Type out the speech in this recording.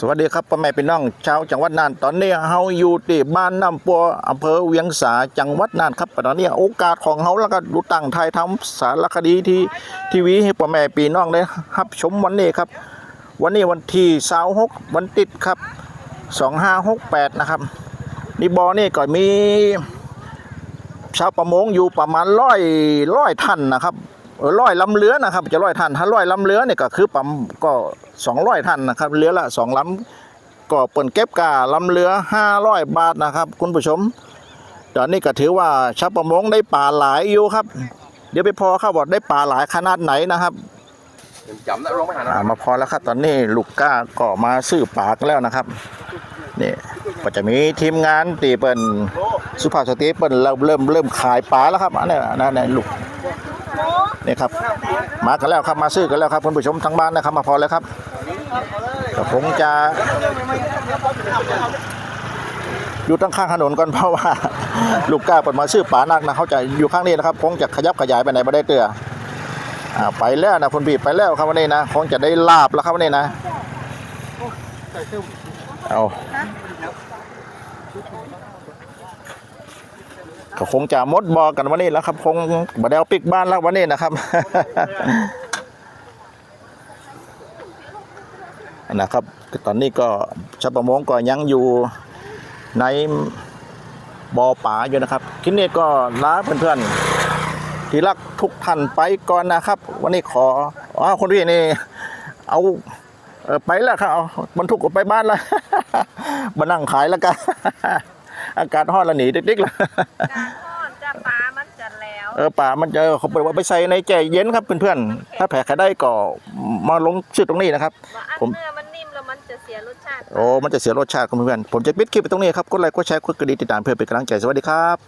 สวัสดีครับพ่อแม่พี่น้องชาวจังหวัดน่านตอนนี้เฮาอยู่ที่บ้านน้ำปัวอำเภอเวียงสาจังหวัดน่านครับตอนนี้โอกาสของเฮาแล้วก็ดูตั้งไทยทำสารคดีที่ทีวีให้พ่อแม่พี่น้องได้รับชมวันนี้ครับ วันนี้วันที่26วันติดครับ 2568นะครับนี่บอนี่ก็มีชาวประมงอยู่ประมาณร้อยร้อยท่านนะครับ ร้อยลำเรือนะครับ จะร้อยท่านถ้าร้อยลำเรือเนี่ยก็คือปั๊มก็สองร้อยท่านนะครับเรือละสองลำก็เปิ่นเก็บกาลำเรือห้าร้อยบาทนะครับ คุณผู้ชมตอนนี้ก็ถือว่าชาวประมงได้ป่าหลายอยู่ครับ เดี๋ยวไปพอเข้าบอกได้ป่าหลายขนาดไหนนะครับจำได้ลงไม่หันอ่ามาพอแล้วครับตอนนี้ลูกก้าก็มาซื้อปลากแล้วนะครับนี่ก็จะมีทีมงานตีเปิ่นสุภาพสตรีเปิ่นเริ่มเริ่มเริ่มขายปลาแล้วครับอันนี้อันนี้ลูก นี่ครับมากันแล้วครับมาซื้อกันแล้วครับคุณผู้ชมทั้งบ้านนะครับ มาพอแล้วครับก็คงจะอยู่ตั้งข้างถนนก่อนเพราะว่า ลูกก้าเปิดมาซื้อปลานักนะเขาจะอยู่ข้างนี้นะครับคงจะขยับขยายไปไหนไม่ได้เตืออ่าไปแล้วนะคุณพี่ไปแล้วครับวันนี้นะคงจะได้ลาบแล้วครับวันนี้นะเอา ก็คงจะมดบอกกันวันนี้แล้วครับ คงบดเดวปิกบ้านแล้ววันนี้นะครับนะครับ ตอนนี้ก็ชาวประมงก็ยังอยู่ในบ่อป่าอยู่นะครับคิดนี้ก็ลาเพื่อนๆที่รักทุกท่านไปก่อนนะครับ วันนี้ขออ๋อคนพี่นี่เอาไปแล้วครับเอาบรรทุกไปบ้านแล้วมานั่งขายแล้วกัน อากาศร้อนแล้วหนีติ๊กๆแล้วการทอดจะปลามันจะแล้วเออป่ามันจะเขาบอกว่าไปใส่ในแก่เย็นครับเพื่อนๆถ้าแผลใครได้ก็มาลงชื่อตรงนี้นะครับ ว่าอันผม เนื้อมันนิ่มแล้วมันจะเสียรสชาติ โอ้มันจะเสียรสชาติครับเพื่อนๆผมจะปิดคลิปไปตรงนี้ครับกดไลค์กดแชร์กดกระดิ่งติดตามเพื่อเป็นกำลังใจสวัสดีครับ